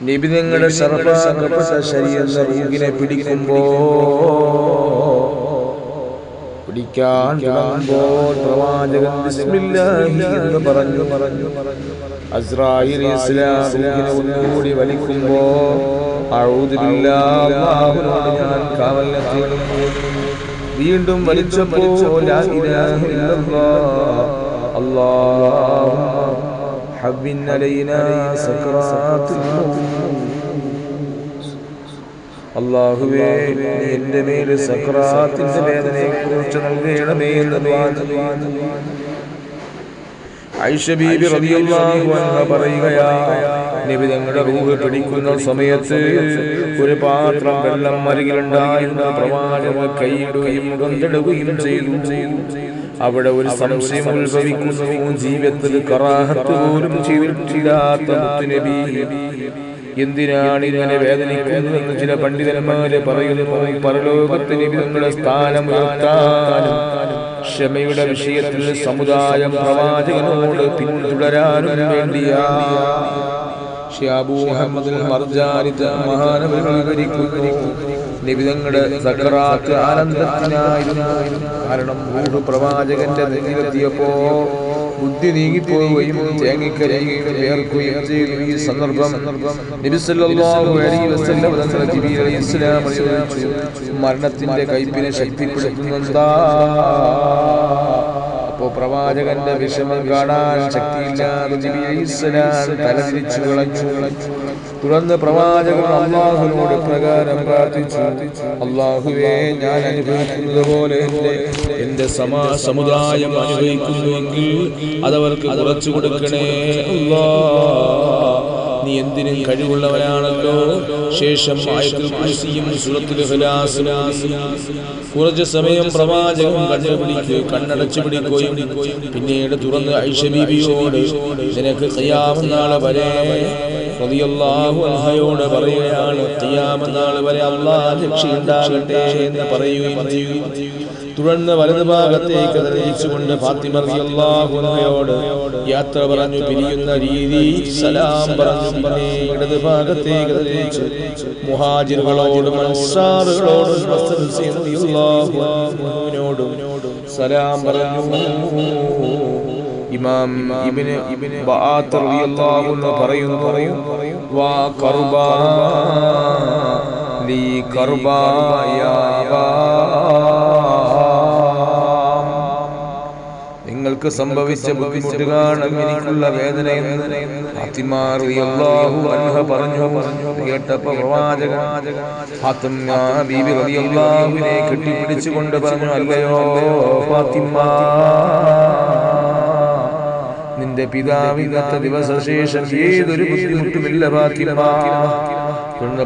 നബി നിങ്ങളുടെ ശരീരം റൂഹിനെ പിടിക്കുമ്പോ പിടിക്കാൻ കാണുമ്പോൾ പ്രവാചകൻ ബിസ്മില്ലാഹി എന്ന് പറഞ്ഞു. പറഞ്ഞു അസ്രായിൽ ഒന്നുകൂടി വലിക്കുമ്പോ ഞാൻ കാവൽ വീണ്ടും വലിച്ചപ്പോ ലാ ഇലാഹ ഇല്ലല്ലാഹ് അല്ലാഹുമ്മ حبن علينا سكرات അള്ളാഹുവേ നീ എന്റെ മേല് സക്രാത്തിന്റെ വേദനയെ കുറിച്ച് നൽകണമേ എന്ന് ദുആ ചെയ്തു. ആയിഷ ബീബി റളിയല്ലാഹു അൻഹ പറയുകയാ നബി തങ്ങളുടെ റൂഹ് പിടിക്കുന്ന സമയത്ത് ഒരു പാത്രം വെള്ളം അരികിലുണ്ടായിരുന്ന പ്രവാചക കൈയിടുകയും മുഖത്തിടുകയും ചെയ്തു അവിടെ ഒരു സംശയം ഉത്ഭവിക്കുന്നു. ജീവിതത്തിൽ കറാഹത്ത് പോലും ചെയ്തിട്ടില്ലാത്ത നബി എന്തിനാണ് ഇങ്ങനെ വേദനിക്കുന്നതെന്ന് ചില പണ്ഡിതന്മാര് പറയുന്നു. പരലോകത്ത് നിങ്ങളുടെ സ്ഥാനം ഉയർത്താനും ക്ഷമയുടെ വിഷയത്തിൽ സമുദായം പ്രവാചകനോട് പിന്തുടരാനും വേണ്ടിയാ. ഷിയാബു മുഹമ്മദ് മർജാനി മഹാനവകൾ വിവരിക്കുന്നു. നിബിതങ്ങളുടെ സക്കറാത്ത് ആനന്ദത്തിനായിരുന്നു. കാരണം റൂഹ് പ്രവാചകന്റെ നെഞ്ചിലെത്തിയപ്പോ ബുദ്ധി നീങ്ങിപ്പോവുകയും തേങ്ങിക്കരയുകയും വേർക്കുകയും ചെയ്തു. ഈ സന്ദർഭം മരണത്തിന്റെ കയ്പിനെ ശക്തിപ്പെടുത്തുന്നെന്താ അപ്പോ പ്രവാചകന്റെ വിഷമം കാണാൻ ശക്തിയില്ലാതെ തുടർന്ന് പ്രവാചകൻ അള്ളാഹുവിനോട് പ്രകാരം പ്രാർത്ഥിച്ചു. അള്ളാഹുവേ ഞാൻ അനുഭവിക്കുന്നത് പോലെ എന്റെ സമാ സമുദായം അനുഭവിക്കുന്നുവെങ്കിൽ അതവർക്ക് കുറച്ചു കൊടുക്കണേ. അല്ലാ നീ എന്തിനും കഴിവുള്ളവനാണല്ലോ. ശേഷം കുറച്ച് സമയം പ്രവാചകൻ കണ്ണു പിടിക്കുകയും കണ്ണടച്ചു പിടിക്കുകയും പിന്നീട് തുറന്ന് ഐഷബീബിയോട് നിനക്ക് കയ്യാവുന്ന നാളെ വരെ റളിയല്ലാഹു അൻഹയോട് പറയുകയാണ് ഖിയാമനാൾ വരെ അല്ലാഹ് രക്ഷയുണ്ടാകട്ടെ എന്ന് പറയുകയും ചെയ്തു തുടർന്ന് വലതു ഭാഗത്തേക്ക് തെളിയിച്ചുകൊണ്ട് ഫാത്തിമ റളിയല്ലാഹു അൻഹയോട് യാത്ര പറഞ്ഞു പിരിയുന്ന രീതി സലാം പറഞ്ഞു. പിന്നെ ഇടത് ഭാഗത്തേക്ക് തെളിയിച്ചു മുഹാജിറുകളോടും അൻസാറുകളോടും റസൂൽ റളിയല്ലാഹു അൻഹുവിനോടും സലാം പറഞ്ഞു. ഇമാം ഇബ്നു ഇബ്നു ബഅത്ത് റളിയല്ലാഹു അൻഹു പറയുന്നു വാ നിങ്ങൾക്ക് സംഭവിച്ച ബുദ്ധിമുട്ട് കാണും എനിക്കുള്ള വേദന പറഞ്ഞു. കെട്ടിപ്പിടിച്ചുകൊണ്ട് പറഞ്ഞു അല്ലയോ ഫാത്തിമ നിന്റെ പിതാവ് ഇന്നത്തെ ദിവസശേഷം ഏതൊരു ബുദ്ധിമുട്ടുമില്ല ഫാത്തിമ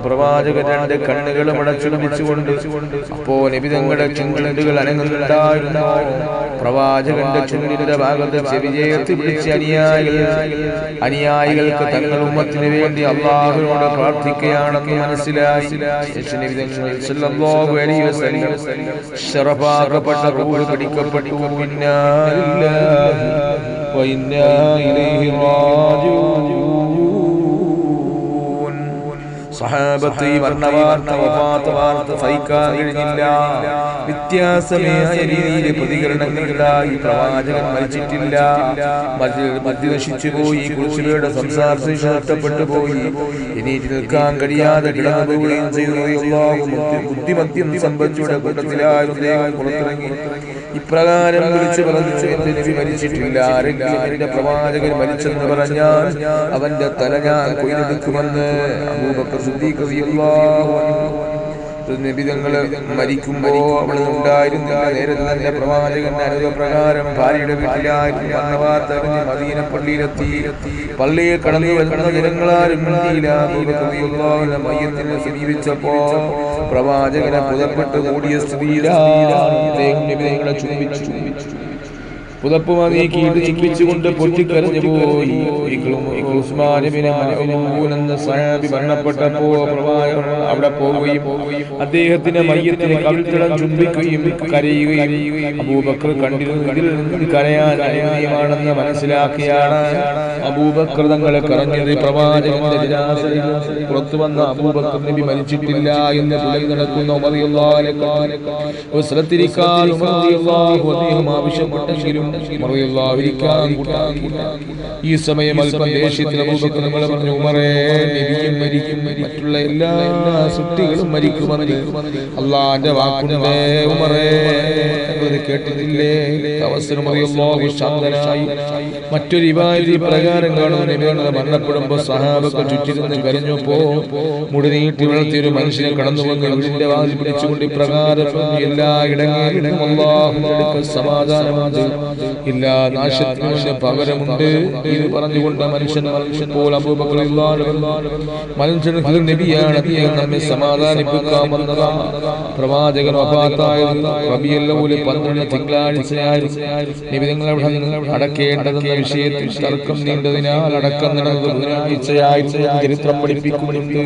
പ്രവാചകൻ രണ്ട് കണ്ണുകളും അടച്ചുടമിച്ചുകൊണ്ട് അപ്പോ നിബിതങ്ങളുടെ ചുണ്ടുകൾ അനങ്ങുന്നുണ്ടായിരുന്നു. പ്രവാചകന്റെ ചുണ്ടിന്റെ ഭാഗത്ത് വിജയത്തിൽ പിടിച്ച് അനുയായികൾ അനുയായികൾക്ക് തങ്ങൾ ഉമ്മത്തിന് വേണ്ടി അള്ളാഹുവിനോട് പ്രാർത്ഥിക്കുകയാണെന്ന് മനസ്സിലായി. പിടിക്കപ്പെട്ടു. ഇന്നാ വഇന്നാ ഇലൈഹി റാജിഊൻ സഹാബത്ത് ഈ വഫാത്ത് വാർത്ത സഹിക്കാൻ കഴിഞ്ഞില്ല. വ്യത്യാസമേയ രീതിയിൽ പ്രതികരണങ്ങളുണ്ടായി പ്രവാചകൻ മരിച്ചിട്ടില്ല. മദ്യ നശിച്ചു പോയി. കുറിച്ചുപേരുടെ സംസാരത്തിൽ നഷ്ടപ്പെട്ടു പോയി. എണീറ്റ് നിൽക്കാൻ കഴിയാതെ കിടന്നു പോവുകയും ചെയ്തു ബുദ്ധിമത്യം സംബന്ധിച്ചുടെ കൂട്ടത്തിലായിരുന്നു പുറത്തിറങ്ങി. ഇപ്രകാരം വിളിച്ചു പറഞ്ഞു നബി മരിച്ചിട്ടില്ല. ആരെങ്കിലും എന്റെ പ്രവാചകൻ മരിച്ചെന്ന് പറഞ്ഞാൽ അവന്റെ തല ഞാൻ കൊയ്തെടുക്കുമെന്ന് അബൂബക്കർ സിദ്ദീഖ് റളിയല്ലാഹു അൻഹു നിബിതങ്ങൾ മരിക്കുമ്പോ അവിടെ ഉണ്ടായിരുന്നില്ല. നേരെ തന്നെ പ്രവാചകന്റെ അനുഭവപ്രകാരം ഭാര്യയുടെ വീട്ടിലായിരുന്നു. അറിഞ്ഞ് മദീന പള്ളിയിലെത്തി. പള്ളിയിൽ കടന്നു വരുന്ന ജനങ്ങളാരും മയ്യത്തിനെ സമീപിച്ചപ്പോ പ്രവാചകനെ പുതപ്പെട്ട് കൂടിയ സ്ത്രീ അദ്ദേഹം നിബിതങ്ങളെ ചുംബിച്ചു. പുതപ്പ് നീക്കിയിട്ട് ചുംബിച്ചുകൊണ്ട് പൊട്ടിക്കരഞ്ഞു പോയി. എന്ന സഹാബി മരണപ്പെട്ടപ്പോ പ്രവാചകൻ അവിടെ പോവുകയും അദ്ദേഹത്തിന്റെ മയ്യത്തിന് കവിത്തിടം ചുംബിക്കുകയും കരയുകയും അബൂബക്കർ കണ്ടിരുന്നു ഇതിൽ നിന്ന് കരയാൻ അനുമതിയുമാണെന്ന് മനസ്സിലാക്കിയാണ് അബൂബക്കർ തങ്ങളെ കറഞ്ഞത് പ്രവാചകന്റെ പുറത്തു വന്ന അബൂബക്കർ നബി മരിച്ചിട്ടില്ല എന്ന് പുലരി നടക്കുന്ന അദ്ദേഹം ആവശ്യപ്പെട്ടെങ്കിലും ഈ സമയം അല്പം ദേഷ്യത്തിൽ പറഞ്ഞു മറ്റുള്ള എല്ലാ സൃഷ്ടികളും മരിക്കുമെന്ന് അള്ളാന്റെ വാക്കുണ്ടേ ഉമറേ കേട്ടിട്ടില്ലേ? മറ്റൊരു പ്രകാരം കാണുന്ന മരണപ്പെടുമ്പോ സഹാബൊക്കെ ചുറ്റിരുന്ന് കരഞ്ഞപ്പോ മുടി നീട്ടി വളർത്തിയ ഒരു മനുഷ്യനെ കടന്നു വന്ന് വാതിൽ പിടിച്ചുകൊണ്ട് ഇപ്രകാരം എല്ലാ ഇടങ്ങളിലും സമാധാനമുണ്ട്. എല്ലാ പകരമുണ്ട്. ഇത് പറഞ്ഞുകൊണ്ട് മനുഷ്യൻ പോൽ അബൂബക്കർ മനുഷ്യൻ നബിയാണ്. അദ്ദേഹം നമ്മെ സമാധാനിപ്പിക്കാൻ വന്നതാണ് റബിയല്ലൂൽ പന്ത്രണ്ട് തിങ്കളാഴ്ചയായിരുന്നു അടക്കേണ്ടതെന്ന വിഷയത്തിൽ തർക്കം നീണ്ടതിനാൽ അടക്കം നടന്നത് ബുധനാഴ്ചയാഴ്ച ചരിത്രം പഠിപ്പിക്കുന്നുണ്ട്.